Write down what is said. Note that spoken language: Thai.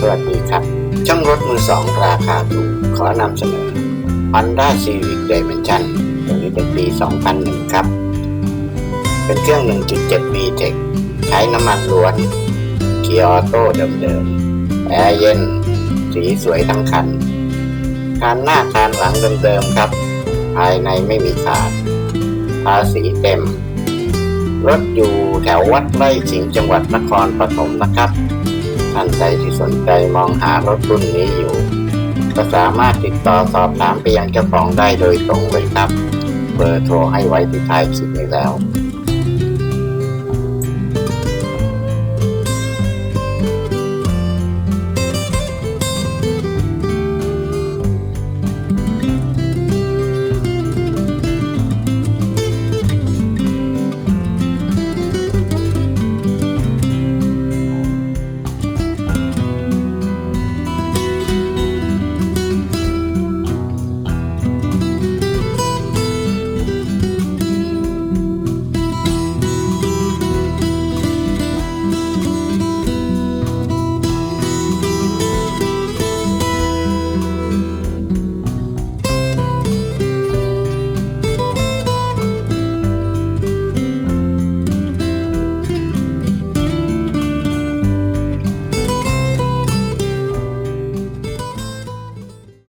สวัสดีครับ ช่องรถมือสองราคาถูกขอนำเสนอ Honda Civic Dimension ตัวนี้เป็นปี 2001 ครับ เป็นเครื่อง 1.7 v t e c ใช้น้ำมันล้วน เกียร์ออโต้เดิมๆ แอร์เย็น สีสวยทั้งคันคานหน้าคานหลังเดิมๆครับ ภายในไม่มีขาดภาษีเต็ม รถอยู่แถววัดไร่สิงห์จังหวัดนครปฐมนะครับ ท่านใดที่สนใจมองหารถรุ่นนี้อยู่ ก็สามารถติดต่อสอบถามไปยังเจ้าของได้โดยตรงเลยครับ เบอร์โทรให้ไว้ที่ท้ายคลิปนี้แล้ว